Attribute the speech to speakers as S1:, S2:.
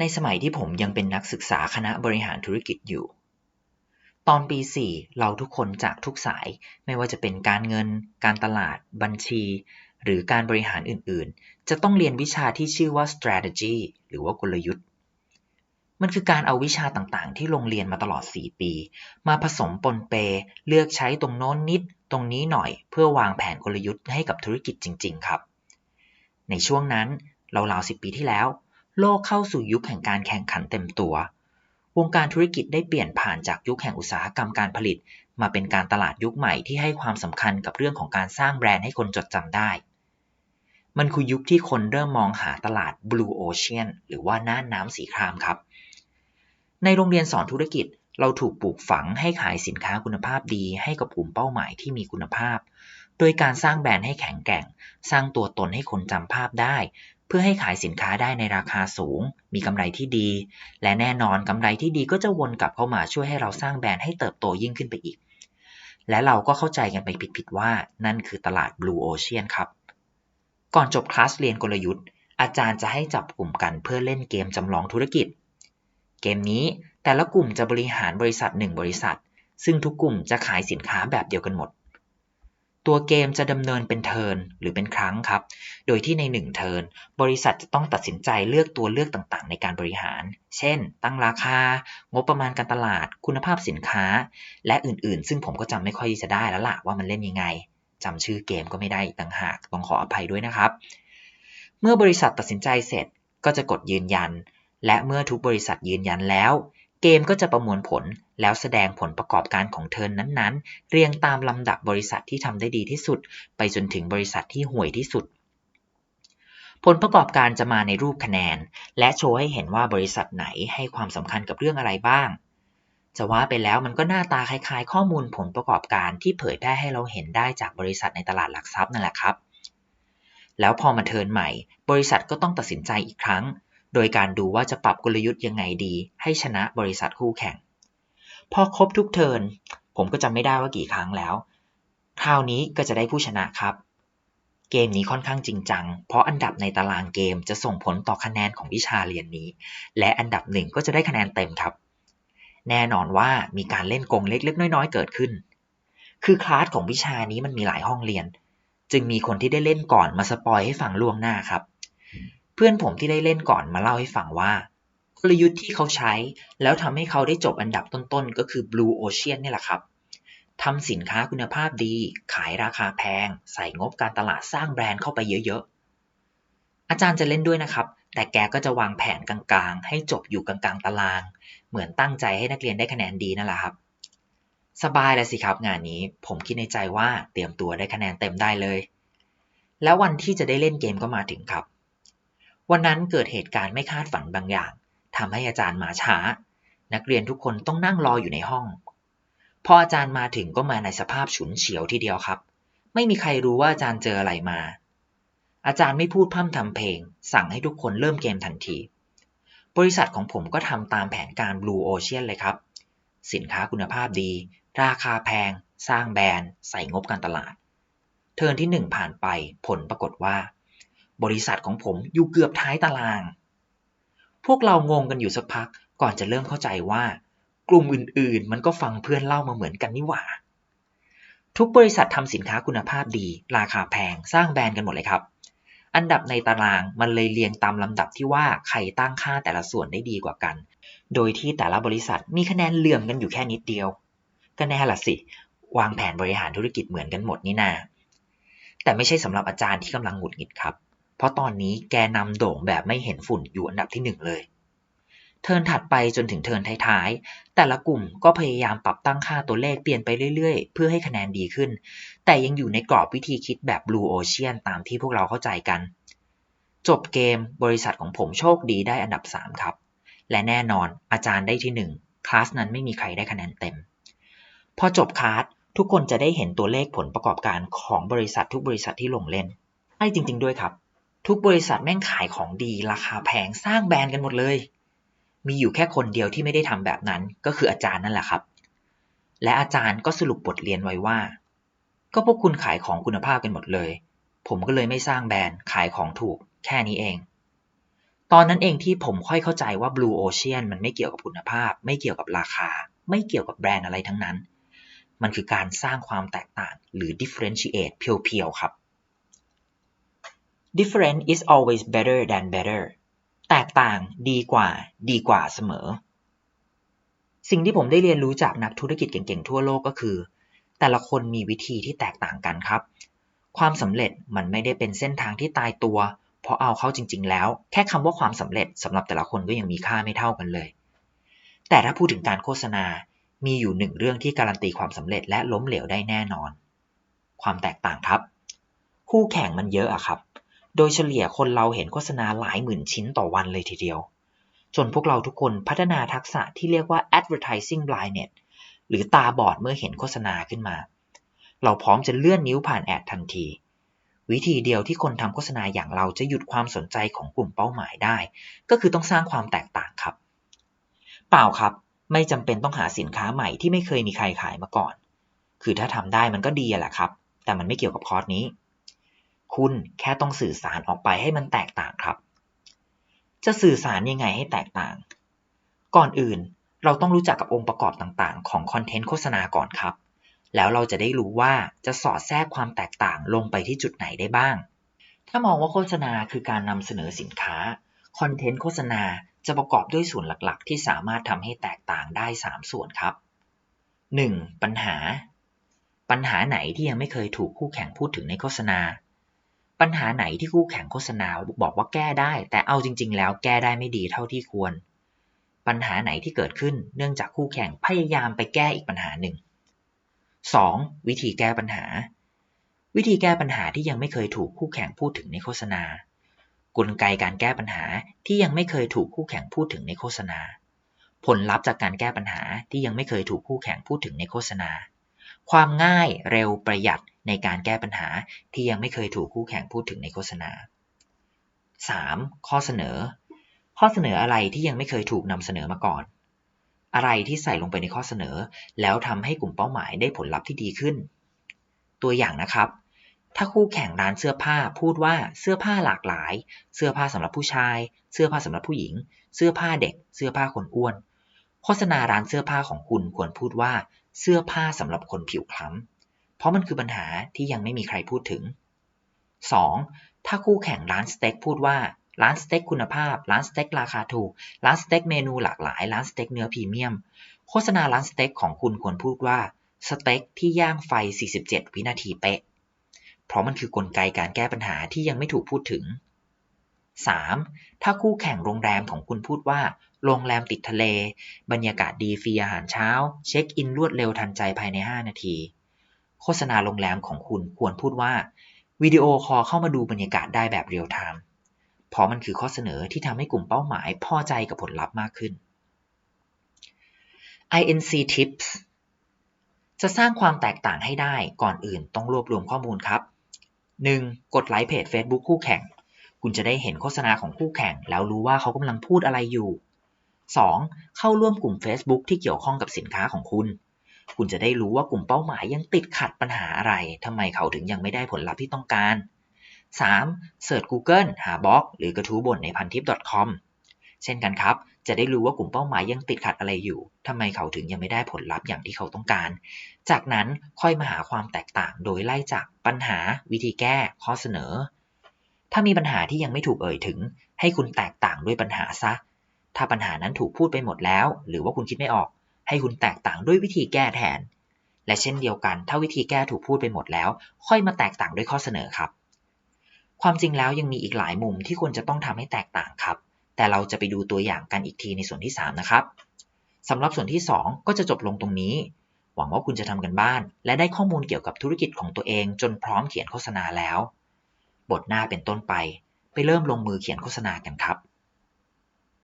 S1: ในสมัยที่ผมยังเป็นนักศึกษาคณะบริหารธุรกิจอยู่ ตอนปี 4 เราทุกคนจากทุกสายไม่ว่าจะเป็นการเงิน การตลาด บัญชี หรือการบริหารอื่นๆ จะต้องเรียนวิชาที่ชื่อว่า strategy หรือว่ากลยุทธ์ มันคือการเอาวิชาต่างๆ ที่โรงเรียนมาตลอด 4 ปี มาผสมปนเป เลือกใช้ตรงโน้นนิด ตรงนี้หน่อย เพื่อวางแผนกลยุทธ์ให้กับธุรกิจจริง ๆ ครับ ในช่วงนั้นเราวๆ10ปีที่แล้ว โลกเข้าสู่ยุคแห่งการแข่งขันเต็มตัว วงการธุรกิจได้เปลี่ยนผ่านจากยุคแห่งอุตสาหกรรมการผลิต มาเป็นการตลาดยุคใหม่ที่ให้ความสำคัญกับเรื่องของการสร้างแบรนด์ให้คนจดจำได้ มันคือยุคที่คนเริ่มมองหาตลาด Blue Ocean หรือว่าน่านน้ำสีครามครับ ในโรงเรียนสอนธุรกิจเราถูกปลูกฝังให้ขายสินค้าคุณภาพดี ให้กับกลุ่มเป้าหมายที่มีคุณภาพ โดยการสร้างแบรนด์ให้แข็งแกร่ง สร้างตัวตนให้คนจำภาพได้ เพื่อให้ขายสินค้าได้ในราคาสูง มีกำไรที่ดี และแน่นอนกำไรที่ดีก็จะวนกลับเข้ามาช่วยให้เราสร้างแบรนด์ให้เติบโตยิ่งขึ้นไปอีก และเราก็เข้าใจกันไปผิดๆว่านั่นคือตลาด Blue Ocean ครับ ก่อนจบคลาสเรียนกลยุทธ์ อาจารย์จะให้จับกลุ่มกันเพื่อเล่นเกมจำลองธุรกิจ เกมนี้แต่ละกลุ่มจะบริหารบริษัทหนึ่งบริษัท ซึ่งทุกกลุ่มจะขายสินค้าแบบเดียวกันหมด ตัวเกมจะดำเนินเป็นเทิร์นหรือเป็นครั้งครับ โดยที่ในหนึ่งเทิร์นบริษัทจะต้องตัดสินใจเลือกตัวเลือกต่างๆ ในการบริหาร เช่น ตั้งราคา งบประมาณการตลาด คุณภาพสินค้า และอื่นๆ ซึ่งผมก็จำไม่ค่อยจะได้แล้วล่ะว่ามันเล่นยังไงจำชื่อเกมก็ไม่ได้ต่างหากต้องขออภัยด้วยนะครับ เมื่อบริษัทตัดสินใจเสร็จก็จะกดยืนยัน และเมื่อทุกบริษัทยืนยันแล้ว เกมก็จะประมวลผลแล้วแสดงผลประกอบการของเทิร์นนั้นๆ เรียงตามลำดับบริษัทที่ทำได้ดีที่สุด ไปจนถึงบริษัทที่ห่วยที่สุด ผลประกอบการจะมาในรูปคะแนน และโชว์ให้เห็นว่าบริษัทไหนให้ความสำคัญกับเรื่องอะไรบ้าง จะว่าไปแล้วมันก็หน้าตาคล้ายๆ ข้อมูลผลประกอบการที่เผยแพร่ให้เราเห็นได้จากบริษัทในตลาดหลักทรัพย์นั่นแหละครับ แล้วพอมาเทิร์นใหม่ บริษัทก็ต้องตัดสินใจอีกครั้ง โดยการดูว่าจะปรับกลยุทธ์ยังไงดี ให้ชนะบริษัทคู่แข่ง พอครบทุกเทิร์นผมก็จำไม่ได้ว่ากี่ครั้งแล้ว คราวนี้ก็จะได้ผู้ชนะครับ เกมนี้ค่อนข้างจริงจัง เพราะอันดับในตารางเกมจะส่งผลต่อคะแนนของวิชาเรียนนี้ และอันดับหนึ่งก็จะได้คะแนนเต็มครับ แน่นอนว่ามีการเล่นกงเล็กๆน้อยๆ เกิดขึ้น คือคลาสของวิชานี้มันมีหลายห้องเรียน จึงมีคนที่ได้เล่นก่อนมาสปอยให้ฟังล่วงหน้าครับ พื่อนผมที่ได้เล่นก่อนมาเล่าให้ฟังว่ากลยุทธ์ที่เขาใช้ แล้วทำให้เขาได้จบอันดับต้นๆ ก็คือ Blue Ocean นี่แหละครับทำสินค้าคุณภาพดี ขายราคาแพง ใส่งบการตลาดสร้างแบรนด์เข้าไปเยอะๆ อาจารย์จะเล่นด้วยนะครับ แต่แกก็จะวางแผนกลางๆ ให้จบอยู่กลางๆ ตาราง เหมือนตั้งใจให้นักเรียนได้คะแนนดีนั่นแหละครับ สบายเลยสิครับงานนี้ ผมคิดในใจว่าเตรียมตัวได้คะแนนเต็มได้เลย แล้ววันที่จะได้เล่นเกมก็มาถึงครับ วันนั้นเกิดเหตุการณ์ไม่คาดฝันบางอย่างทำให้อาจารย์มาช้า นักเรียนทุกคนต้องนั่งรออยู่ในห้อง พออาจารย์มาถึงก็มาในสภาพฉุนเฉียวทีเดียวครับ ไม่มีใครรู้ว่าอาจารย์เจออะไรมา อาจารย์ไม่พูดพร่ำทำเพลง สั่งให้ทุกคนเริ่มเกมทันที บริษัทของผมก็ทำตามแผนการ Blue Ocean เลยครับ สินค้าคุณภาพดี ราคาแพง สร้างแบรนด์ ใส่งบการตลาด เทิร์นที่หนึ่งผ่านไปผลปรากฏว่า บริษัทของผมอยู่เกือบท้ายตาราง พวกเรางงกันอยู่สักพักก่อนจะเริ่มเข้าใจว่า กลุ่มอื่นๆ มันก็ฟังเพื่อนเล่ามาเหมือนกันนี่หว่า ทุกบริษัททำสินค้าคุณภาพดี ราคาแพงสร้างแบรนด์กันหมดเลยครับ อันดับในตารางมันเลยเรียงตามลำดับที่ว่าใครตั้งค่าแต่ละส่วนได้ดีกว่ากัน โดยที่แต่ละบริษัทมีคะแนนเหลื่อมกันอยู่แค่นิดเดียว ก็แน่ละสิ วางแผนบริหารธุรกิจเหมือนกันหมดนี่นาแต่ไม่ใช่สำหรับอาจารย์ที่กำลังหงุดหงิดครับ เพราะตอนนี้แกนำโด่งแบบไม่เห็นฝุ่นอยู่อันดับที่หนึ่งเลย เทิร์นถัดไปจนถึงเทิร์นท้ายๆ แต่ละกลุ่มก็พยายามปรับตั้งค่าตัวเลขเปลี่ยนไปเรื่อยๆ เพื่อให้คะแนนดีขึ้น แต่ยังอยู่ในกรอบวิธีคิดแบบ Blue Ocean ตามที่พวกเราเข้าใจกัน จบเกมบริษัทของผมโชคดีได้อันดับ 3 ครับ และแน่นอนอาจารย์ได้ที่ 1 คลาสนั้นไม่มีใครได้คะแนนเต็ม พอจบคลาสทุกคนจะได้เห็นตัวเลขผลประกอบการของบริษัททุกบริษัทที่ลงเล่นไอ้จริง ๆ ด้วยครับ ทุกบริษัทแม่งขายของดีราคาแพงสร้างแบรนด์กันหมดเลย มีอยู่แค่คนเดียวที่ไม่ได้ทำแบบนั้นก็คืออาจารย์นั่นแหละครับ และอาจารย์ก็สรุปบทเรียนไว้ว่า ก็พวกคุณขายของคุณภาพกันหมดเลย ผมก็เลยไม่สร้างแบรนด์ขายของถูกแค่นี้เอง ตอนนั้นเองที่ผมค่อยเข้าใจว่า Blue Ocean มันไม่เกี่ยวกับคุณภาพ ไม่เกี่ยวกับราคา ไม่เกี่ยวกับแบรนด์อะไรทั้งนั้น มันคือการสร้างความแตกต่างหรือ differentiate เพียวๆครับ different is always better than better แตกต่างดีกว่า ดีกว่าเสมอ สิ่งที่ผมได้เรียนรู้จากนักธุรกิจเก่งๆทั่วโลกก็คือ แต่ละคนมีวิธีที่แตกต่างกันครับ ความสำเร็จมันไม่ได้เป็นเส้นทางที่ตายตัว เพราะเอาเข้าจริง ๆ แล้ว แค่คำว่าความสำเร็จสำหรับแต่ละคนก็ยังมีค่าไม่เท่ากันเลย แต่ถ้าพูดถึงการโฆษณา มีอยู่หนึ่งเรื่องที่การันตีความสำเร็จและล้มเหลวได้แน่นอน ความแตกต่างครับ คู่แข่งมันเยอะอะครับ โดยเฉลี่ยคนเราเห็นโฆษณาหลายหมื่นชิ้นต่อวันเลยทีเดียว จนพวกเราทุกคนพัฒนาทักษะที่เรียกว่า advertising blindness หรือตาบอดเมื่อเห็นโฆษณาขึ้นมา เราพร้อมจะเลื่อนนิ้วผ่านแอดทันที วิธีเดียวที่คนทำโฆษณาอย่างเราจะหยุดความสนใจของกลุ่มเป้าหมายได้ ก็คือต้องสร้างความแตกต่างครับ เปล่าครับ ไม่จำเป็นต้องหาสินค้าใหม่ที่ไม่เคยมีใครขายมาก่อน คือถ้าทำได้มันก็ดีแหละครับ แต่มันไม่เกี่ยวกับคอร์สนี้ คุณแค่ต้องสื่อสารออกไปให้มันแตกต่างครับ จะสื่อสารยังไงให้แตกต่าง ก่อนอื่นเราต้องรู้จักกับองค์ประกอบต่างๆ ของคอนเทนต์โฆษณาก่อนครับ แล้วเราจะได้รู้ว่าจะสอดแทรกความแตกต่างลงไปที่จุดไหนได้บ้าง ถ้ามองว่าโฆษณาคือการนำเสนอสินค้าคอนเทนต์โฆษณาจะประกอบด้วยส่วนหลักๆ ที่สามารถทำให้แตกต่างได้ 3 ส่วนครับ 1. ปัญหา ปัญหาไหนที่ยังไม่เคยถูกคู่แข่งพูดถึงในโฆษณา ปัญหาไหนที่คู่แข่งโฆษณาบอกว่าแก้ได้ แต่เอาจริง ๆ แล้วแก้ได้ไม่ดีเท่าที่ควร ปัญหาไหนที่เกิดขึ้นเนื่องจากคู่แข่งพยายามไปแก้อีกปัญหาหนึ่ง 2. วิธีแก้ปัญหา วิธีแก้ปัญหาที่ยังไม่เคยถูกคู่แข่งพูดถึงในโฆษณา กลไกการแก้ปัญหาที่ยังไม่เคยถูกคู่แข่งพูดถึงในโฆษณา ผลลัพธ์จากการแก้ปัญหาที่ยังไม่เคยถูกคู่แข่งพูดถึงในโฆษณา ความง่ายเร็วประหยัดในการแก้ปัญหาที่ยังไม่เคยถูกคู่แข่งพูดถึงในโฆษณา 3. ข้อเสนอ ข้อเสนออะไรที่ยังไม่เคยถูกนำเสนอมาก่อน อะไรที่ใส่ลงไปในข้อเสนอ แล้วทำให้กลุ่มเป้าหมายได้ผลลัพธ์ที่ดีขึ้น ตัวอย่างนะครับ ถ้าคู่แข่งร้านเสื้อผ้าพูดว่าเสื้อผ้าหลากหลาย เสื้อผ้าสำหรับผู้ชาย เสื้อผ้าสำหรับผู้หญิง เสื้อผ้าเด็ก เสื้อผ้าคนอ้วน โฆษณาร้านเสื้อผ้าของคุณควรพูดว่า เสื้อผ้าสำหรับคนผิวคล้ำ เพราะมันคือปัญหาที่ยังไม่มีใครพูดถึง 2. ถ้าคู่แข่งร้านสเต็กพูดว่าร้านสเต็กคุณภาพ ร้านสเต็กราคาถูก ร้านสเต็กเมนูหลากหลาย ร้านสเต็กเนื้อพรีเมียม โฆษณาร้านสเต็กของคุณควรพูดว่าสเต็กที่ย่างไฟ 47 วินาทีเป๊ะ เพราะมันคือกลไกการแก้ปัญหาที่ยังไม่ถูกพูดถึง 3. ถ้าคู่แข่งโรงแรมของคุณพูดว่า โรงแรมติดทะเล บรรยากาศดีฟรีอาหารเช้า เช็คอินรวดเร็วทันใจภายใน 5 นาที โฆษณาโรงแรมของคุณควรพูดว่าวิดีโอคอลเข้ามาดูบรรยากาศได้แบบเรียลไทม์เพราะมันคือข้อเสนอที่ทำให้กลุ่มเป้าหมายพอใจกับผลลัพธ์มากขึ้น INC Tips จะสร้างความแตกต่างให้ได้ก่อนอื่นต้องรวบรวมข้อมูลครับ 1. กดไลค์เพจ Facebook คู่แข่ง คุณจะได้เห็นโฆษณาของคู่แข่ง แล้วรู้ว่าเขากำลังพูดอะไรอยู่ 2. เข้าร่วมกลุ่ม Facebook ที่เกี่ยวข้องกับสินค้าของคุณ คุณจะได้รู้ว่ากลุ่มเป้าหมายยังติดขัดปัญหาอะไรทำไมเขาถึงยังไม่ได้ผลลัพธ์ที่ต้องการ 3. เสิร์ช Google หาบล็อก หรือกระทู้บนในพันทิป .com เช่นกันครับ จะได้รู้ว่ากลุ่มเป้าหมายยังติดขัดอะไรอยู่ทำไมเขาถึงยังไม่ได้ผลลัพธ์อย่างที่เขาต้องการ จากนั้นค่อยมาหาความแตกต่างโดยไล่จากปัญหา วิธีแก้ ข้อเสนอ ถ้ามีปัญหาที่ยังไม่ถูกเอ่ยถึง ให้คุณแตกต่างด้วยปัญหาซะ ถ้าปัญหานั้นถูกพูดไปหมดแล้ว หรือว่าคุณคิดไม่ออก ให้คุณแตกต่างด้วยวิธีแก้แทน และเช่นเดียวกัน ถ้าวิธีแก้ถูกพูดไปหมดแล้ว ค่อยมาแตกต่างด้วยข้อเสนอครับ ความจริงแล้วยังมีอีกหลายมุมที่ควรจะต้องทำให้แตกต่างครับ แต่เราจะไปดูตัวอย่างกันอีกทีในส่วนที่ 3 นะครับสำหรับส่วนที่ 2 ก็จะจบลงตรงนี้ หวังว่าคุณจะทำกันบ้าน และได้ข้อมูลเกี่ยวกับธุรกิจของตัวเองจนพร้อมเขียนโฆษณาแล้ว บทหน้าเป็นต้นไป ไปเริ่มลงมือเขียนโฆษณากันครับ